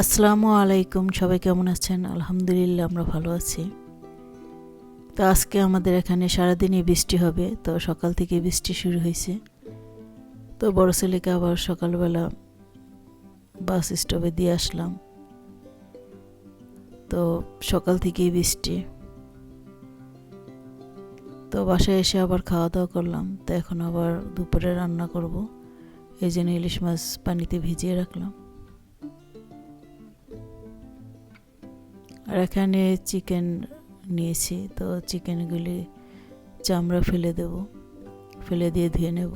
আসসালামু আলাইকুম, সবাই কেমন আছেন? আলহামদুলিল্লাহ, আমরা ভালো আছি। তো আজকে আমাদের এখানে সারাদিনই বৃষ্টি হবে, তো সকাল থেকে বৃষ্টি শুরু হয়েছে। তো বড় ছেলেকে আবার সকালবেলা বাস স্টপে দিয়ে আসলাম। তো সকাল থেকেই বৃষ্টি। তো বাসায় এসে আবার খাওয়া দাওয়া করলাম, তো এখন আবার দুপুরে রান্না করব। এই জন্য ইলিশ মাছ পানিতে ভিজিয়ে রাখলাম। আর এখানে চিকেন নিয়েছি। তো চিকেনগুলি চামড়া ফেলে দেব। ফেলে দিয়ে ধুয়ে নেব।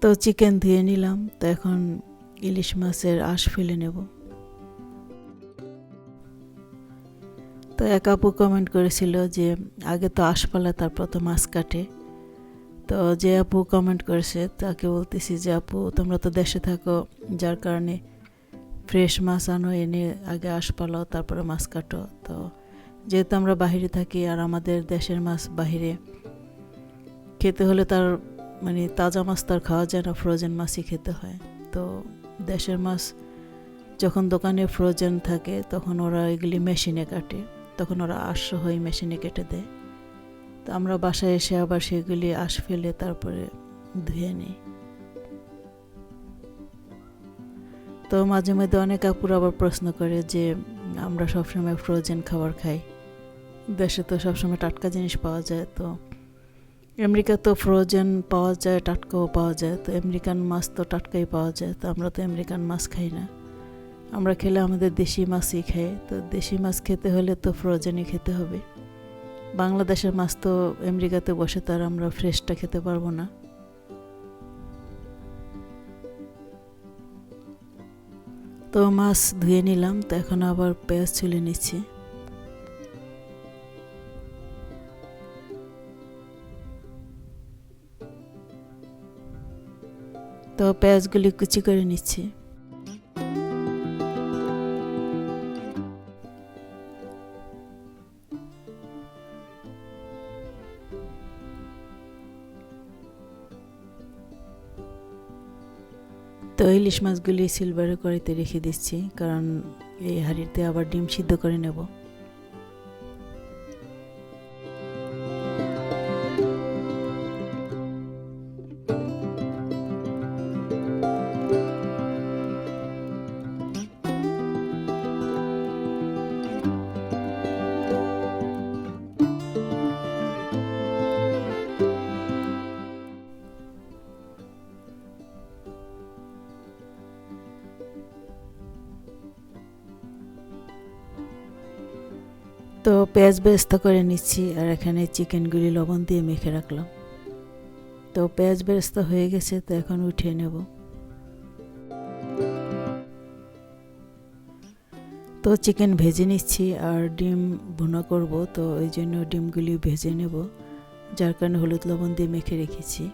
তো চিকেন ধুয়ে নিলাম, তো এখন ইলিশ মাছের আঁশ ফেলে নেব। তো এক আপু কমেন্ট করেছিল যে, আগে তো আঁশ পালা তারপর তো মাছ কাটে। তো যে আপু কমেন্ট করেছে, তাকে বলতেছি যে, আপু, তোমরা তো দেশে থাকো, যার কারণে ফ্রেশ মাছ আনো, এনে আগে আঁশ পালাও তারপরে মাছ কাটো। তো যেহেতু আমরা বাহিরে থাকি, আর আমাদের দেশের মাছ বাহিরে খেতে হলে তার মানে তাজা মাছ তার খাওয়া যায় না, ফ্রোজেন মাছই খেতে হয়। তো দেশের মাছ যখন দোকানে ফ্রোজেন থাকে, তখন ওরা এগুলি মেশিনে কাটে। তখন ওরা আঁশ হয়ে মেশিনে কেটে দেয়। তো আমরা বাসায় এসে আবার সেগুলি আশ ফেলে তারপরে ধুয়ে নিই। তো মাঝে মধ্যে অনেক আপুর আবার প্রশ্ন করে যে, আমরা সবসময় ফ্রোজেন খাবার খাই। দেশে তো সবসময় টাটকা জিনিস পাওয়া যায়, তো আমেরিকা তো ফ্রোজেন পাওয়া যায়, টাটকাও পাওয়া যায়, তো আমেরিকান মাছ তো টাটকাই পাওয়া যায়, তো আমরা তো আমেরিকান মাছ খাই না। আমরা খেলে আমাদের দেশি মাছই খাই, তো দেশি মাছ খেতে হলে তো ফ্রোজেনই খেতে হবে। বাংলাদেশের মাছ তো আমেরিকাতে বসে তার আমরা ফ্রেশটা খেতে পারব না। তো মাছ ধুয়ে নিলাম, তো এখন আবার পেঁয়াজ ছুলে নিচ্ছি। তো পেঁয়াজগুলি কুচি করে নিচ্ছি। তো ইলিশ মাছগুলি সিলভারে কড়াইতে রেখে দিচ্ছি, কারণ এই হাঁড়িতে আবার ডিম সিদ্ধ করে নেব। তো পেঁয়াজ বেরেস্তা করে নিচ্ছি আর এখানে চিকেনগুলি লবণ দিয়ে মেখে রাখলাম। তো পেঁয়াজ বেরেস্তা হয়ে গেছে, তো এখন উঠিয়ে নেব। তো চিকেন ভেজে নিচ্ছি আর ডিম ভুনা করব, তো ওই জন্য ডিমগুলি ভেজে নেব, যার কারণে হলুদ লবণ দিয়ে মেখে রেখেছি।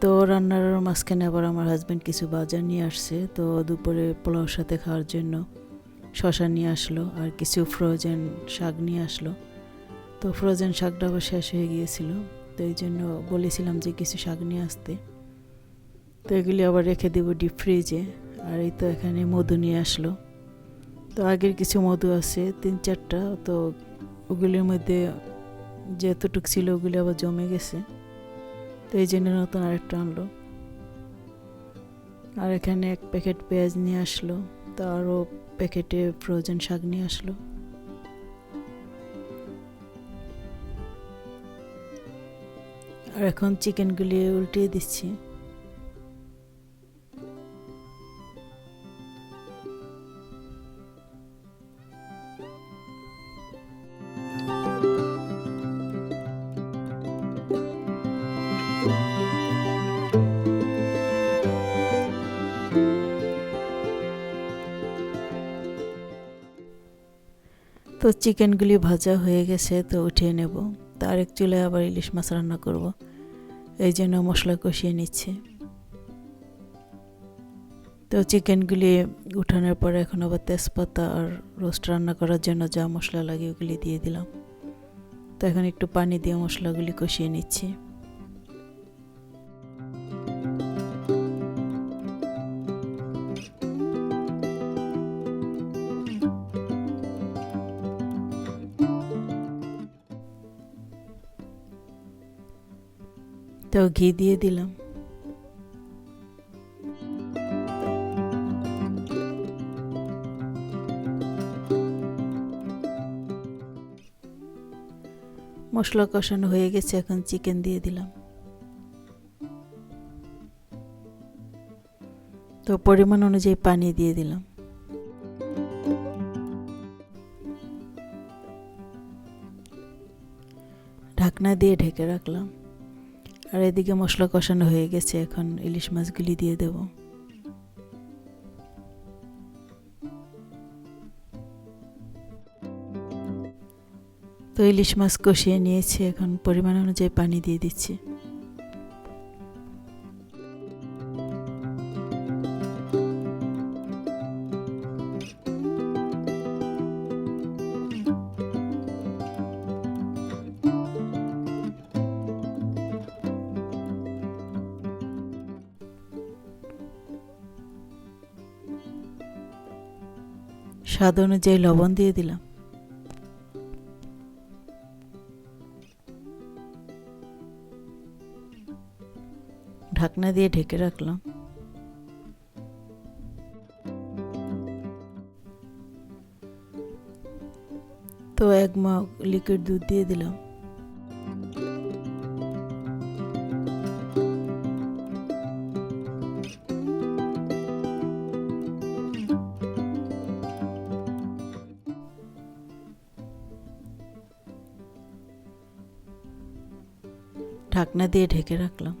তো রান্নার মাঝখানে আবার আমার হাজব্যান্ড কিছু বাজার নিয়ে আসছে, তো দুপুরে পোলাওর সাথে খাওয়ার জন্য শশা নিয়ে আসলো আর কিছু ফ্রোজেন শাক নিয়ে আসলো। তো ফ্রোজেন শাকটা আবার শেষ হয়ে গিয়েছিল। তো এই জন্য বলেছিলাম যে কিছু শাক নিয়ে আসতে। তো এগুলি আবার রেখে দেব ডিপ ফ্রিজে আর এই তো এখানে মধু নিয়ে আসলো। তো আগের কিছু মধু আছে, তিন চারটা। তো ওগুলির মধ্যে যেতটুক ছিল ওগুলি আবার জমে গেছে। তো এই জন্য নতুন আরেকটা আনলো। আর এখানে এক প্যাকেট পেঁয়াজ নিয়ে আসলো। তো আরও প্যাকেটে ফ্রোজেন শাক নিয়ে আসলো। আর এখন চিকেনগুলি উল্টিয়ে দিচ্ছি। thank you তো চিকেনগুলি ভাজা হয়ে গেছে, তো উঠিয়ে নেব। তো এক চুলে আবার ইলিশ মাছ রান্না করব। এই জন্য মশলা কষিয়ে নিচ্ছে। তো চিকেনগুলি উঠানোর পরে এখন আবার তেজপাতা আর রোস্ট রান্না করার জন্য যা মশলা লাগে ওগুলি দিয়ে দিলাম। তো এখন একটু পানি দিয়ে মশলাগুলি কষিয়ে নিচ্ছি। তো ঘি দিয়ে দিলাম। মশলা কষানো হয়ে গেছে, এখন চিকেন দিয়ে দিলাম। তো পরিমাণ অনুযায়ী পানি দিয়ে দিলাম। ঢাকনা দিয়ে ঢেকে রাখলাম। আর এদিকে মশলা কষানো হয়ে গেছে, এখন ইলিশ মাছগুলি দিয়ে দেব। তো ইলিশ মাছ কষিয়ে নিয়েছি, এখন পরিমাণ অনুযায়ী পানি দিয়ে দিচ্ছি। স্বাদ অনুযায়ী লবণ দিয়ে দিলাম। ঢাকনা দিয়ে ঢেকে রাখলাম। তো এক মগ লিকুইড দুধ দিয়ে দিলাম। ঢাকনা দিয়ে ঢেকে রাখলাম।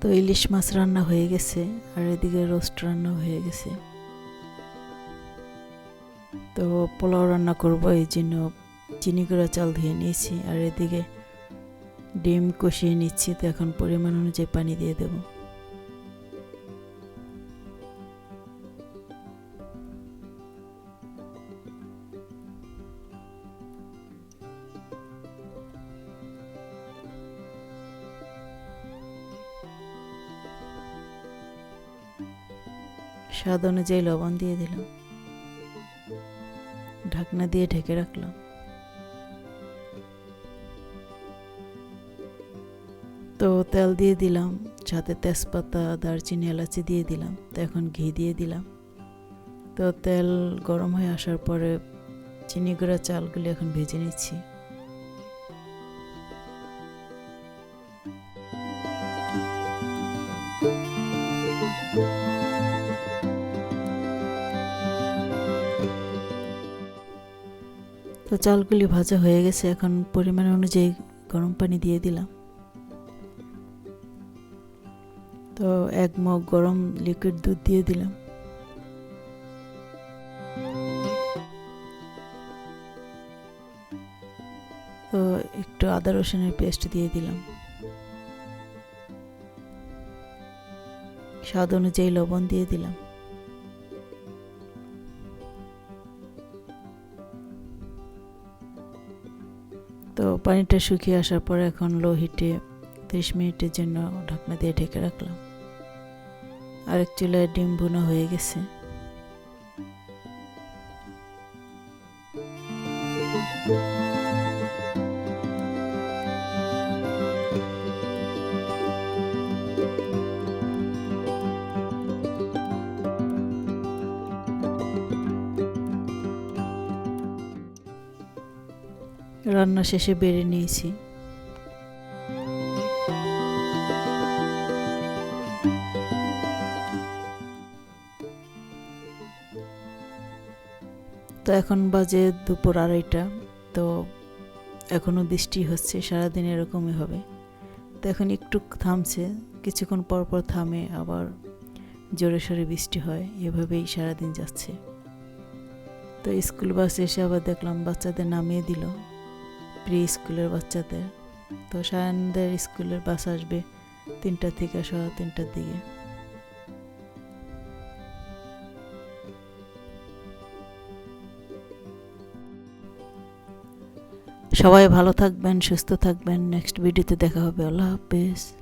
তো ইলিশ মাছ রান্না হয়ে গেছে, আর এদিকে রোস্ট রান্না হয়ে গেছে। তো পোলাও রান্না করব, এই জন্য চিনি গুঁড়া চাল ধুয়ে নিয়েছি, আর এদিকে ডিম কষিয়ে নিচ্ছি, তো এখন পরিমাণ অনুযায়ী পানি দিয়ে দেবো। স্বাদ অনুযায়ী লবণ দিয়ে দিলাম। ঢাকনা দিয়ে ঢেকে রাখলাম। তো তেল দিয়ে দিলাম, সাথে তেজপাতা, দারচিনি, এলাচি দিয়ে দিলাম, তো এখন ঘি দিয়ে দিলাম। তো তেল গরম হয়ে আসার পরে চিনি গুঁড়া চালগুলি এখন ভেজে নিচ্ছি। চালগুলি ভাজা হয়ে গেছে, এখন পরিমাণ অনুযায়ী গরম পানি দিয়ে দিলাম। তো এক মগ গরম লিকুইড দুধ দিয়ে দিলাম। তো একটু আদা রসুনের পেস্ট দিয়ে দিলাম। স্বাদ অনুযায়ী লবণ দিয়ে দিলাম। তো পানিটা শুকিয়ে আসার পর এখন লো হিটে তিরিশ মিনিটের জন্য ঢাকনা দিয়ে ঢেকে রাখলাম। আরেক চুলায় ডিম বুনো হয়ে গেছে। রান্না শেষে বেড়ে নিয়েছি। তো এখন বাজে দুপুর আড়াইটা, তো এখনও বৃষ্টি হচ্ছে, সারাদিন এরকমই হবে। তো এখন একটু থামছে, কিছুক্ষণ পর পর থামে, আবার জোরে সোরে বৃষ্টি হয়, এভাবেই সারাদিন যাচ্ছে। তো স্কুল বাসে এসে আবার দেখলাম বাচ্চাদের নামিয়ে দিল। প্রি স্কুলের বাচ্চাদের। তো সায়নদের স্কুলের বাস আসবে তিনটা থেকে সাড়ে তিনটার দিকে। সবাই ভালো থাকবেন, সুস্থ থাকবেন। নেক্সট ভিডিওতে দেখা হবে। আল্লাহ হাফেজ।